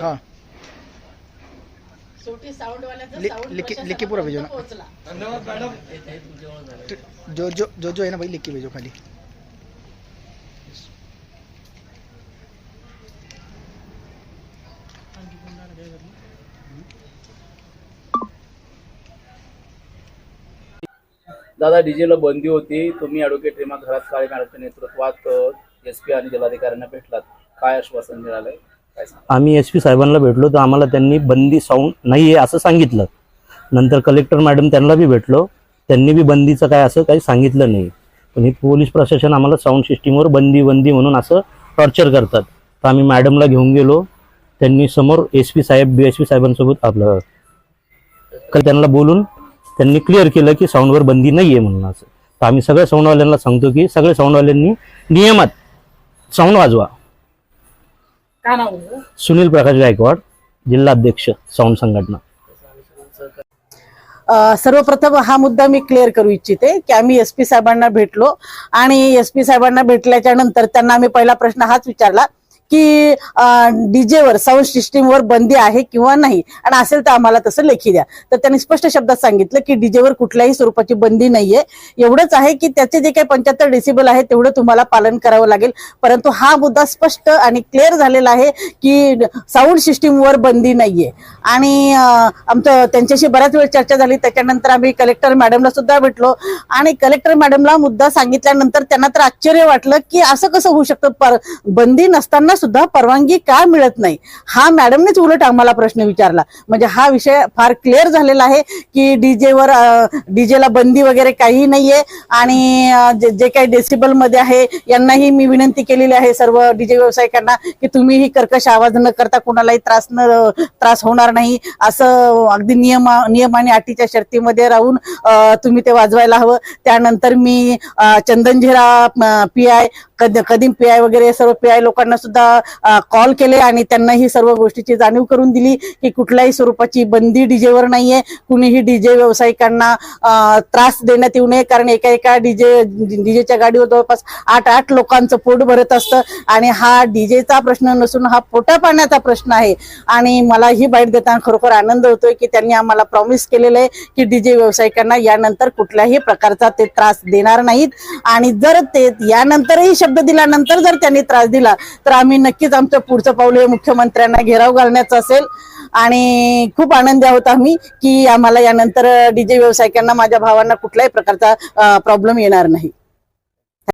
हाँ शेवटी साऊंड वाल्याचा लि- साऊंड लिखी- पूरा भेजो ना. पोहोचला. तो जो जो जो जो है ना भाई लिख के भेजो खाली. दादा डीजेला बंदी होती. तुम्ही ॲडव्होकेट रेमा घरात काळे मॅडमच्या नेतृत्वात. एस पी आणि जिल्हाधिकाऱ्यांना भेटलात. काय आश्वासन मिळालंय? काय सांगा आम्ही एस पी साहेबांना भेटलो तर आम्हाला त्यांनी बंदी साऊंड नाही आहे असं सांगितलं. नंतर कलेक्टर मॅडम त्यांना बी भेटलो. त्यांनी बी बंदीचं काय असं काही सांगितलं नाही. पण हे पोलीस प्रशासन आम्हाला साऊंड सिस्टीमवर बंदी बंदी म्हणून असं टॉर्चर करतात. तर आम्ही मॅडमला घेऊन गेलो. त्यांनी समोर एस पी साहेब बी एस पी साहेबांसोबत आपलं का त्यांना बोलून त्यांनी क्लिअर केलं की साऊंडवर बंदी नाही आहे म्हणून असं. तर आम्ही सगळ्या साऊंडवाल्यांना सांगतो की सगळ्या साऊंडवाल्यांनी नियमात साऊंड वाजवा काय नाव? सुनील प्रकाश गायकवाड जिल्हाध्यक्ष साऊंड संघटना अ, सर्वप्रथम हा मुद्दा मी क्लिअर करू इच्छिते की आम्ही एस पी साहेबांना भेटलो आणि एस पी साहेबांना भेटल्याच्या नंतर त्यांना आम्ही पहिला प्रश्न हाच विचारला की डीजेवर साऊंड सिस्टीमवर बंदी आहे किंवा नाही? आणि असेल तर आम्हाला तसं लेखी द्या. तर त्यांनी स्पष्ट शब्दात सांगितलं की डीजेवर कुठल्याही स्वरूपाची बंदी नाहीये. एवढंच आहे की त्याचे जे काही पंच्याहत्तर डेसिबल आहे तेवढं तुम्हाला पालन करावं लागेल. परंतु हा मुद्दा स्पष्ट आणि क्लिअर झालेला आहे की साऊंड सिस्टीमवर बंदी नाहीये. आणि आमचं त्यांच्याशी बऱ्याच वेळ चर्चा झाली. त्याच्यानंतर आम्ही कलेक्टर मॅडमला सुद्धा भेटलो. आणि कलेक्टर मॅडमला मुद्दा सांगितल्यानंतर त्यांना तर आश्चर्य वाटलं की असं कसं होऊ शकतं? पर बंदी नसताना सुद्धा परवानगी का मिळत नाही? हा मॅडमनेच उलट आम्हाला प्रश्न विचारला. म्हणजे हा विषय फार क्लिअर झालेला आहे की डीजेवर डीजेला बंदी वगैरे काही नाहीये. आणि जे जे काही डेसिबलमध्ये आहे यांनाही मी विनंती केलेली आहे सर्व डीजे व्यावसायिकांना की तुम्ही ही कर्कश आवाज न करता कुणालाही त्रास न त्रास होणार नाही. असं अगदी नियम नियम आणि अटीच्या शर्तीमध्ये राहून तुम्ही ते वाजवायला हवं. त्यानंतर मी चंदनझिरा पी आय कधी पी आय वगैरे सर्व पी आय लोकांना सुद्धा कॉल केले आणि त्यांना ही सर्व गोष्टीची जाणीव करून दिली की कुठल्याही स्वरूपाची बंदी डीजेवर नाहीये. कुणीही डीजे व्यावसायिकांना त्रास देण्यात येऊ नये कारण एका एका डीजे डीजेच्या गाडीवर जवळपास आठ आठ लोकांचं पोट भरत असतं आणि हा डीजेचा प्रश्न नसून हा पोटा पाण्याचा प्रश्न आहे. आणि मला ही बाईट देताना खरोखर आनंद होतोय की त्यांनी आम्हाला प्रॉमिस केलेलं आहे की डीजे व्यावसायिकांना यानंतर कुठल्याही प्रकारचा ते त्रास देणार नाहीत. आणि जर ते यानंतरही शब्द दिल्यानंतर जर त्यांनी त्रास दिला तर आम्ही नक्कीच आमचं पुढचं पाऊल हे मुख्यमंत्र्यांना घेराव घालण्याचं असेल. आणि खूप आनंदी आहोत आम्ही की आम्हाला यानंतर डीजे व्यावसायिकांना माझ्या भावांना कुठल्याही प्रकारचा प्रॉब्लेम येणार नाही.